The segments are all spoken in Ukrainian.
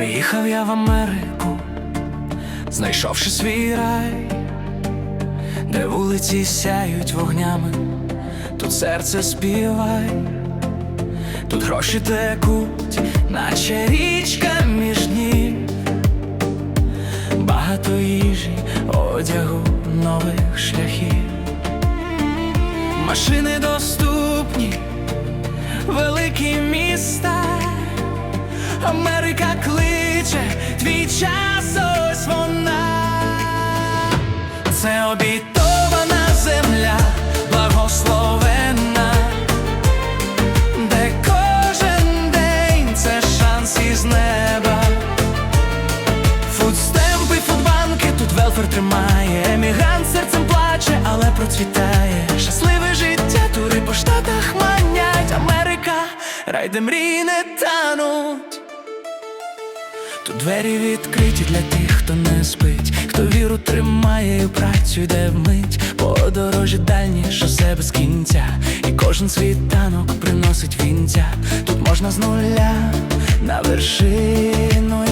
Приїхав я в Америку, знайшовши свій рай, де вулиці сяють вогнями, тут серце співай, тут гроші текуть, наче річка між днів, багато їжі, одягу, нових шляхів, машини доступні, великі міста. Америка час ось вона, це обітована земля, благословенна, де кожен день це шанс із неба. Фудстемпи, фудбанки, тут велфер тримає, емігрант серцем плаче, але процвітає. Щасливе життя, тури по штатах манять, Америка, рай, де мрії не тануть. Тут двері відкриті для тих, хто не спить, хто віру тримає і працю йде вмить. Подорожі дальні, шосе без кінця, і кожен світанок приносить вінця. Тут можна з нуля на вершину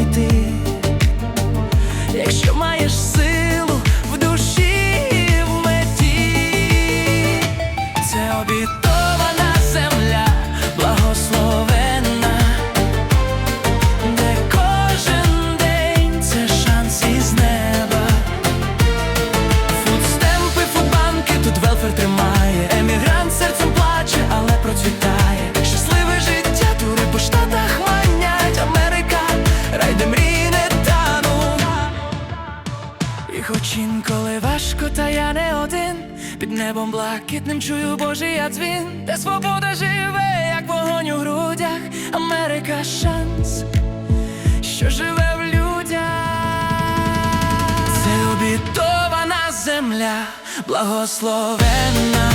І коли важко, та я не один. Під небом блакитним чую Божий я дзвін, де свобода живе, як вогонь у грудях. Америка шанс що живе в людях, це обітована земля, благословенна,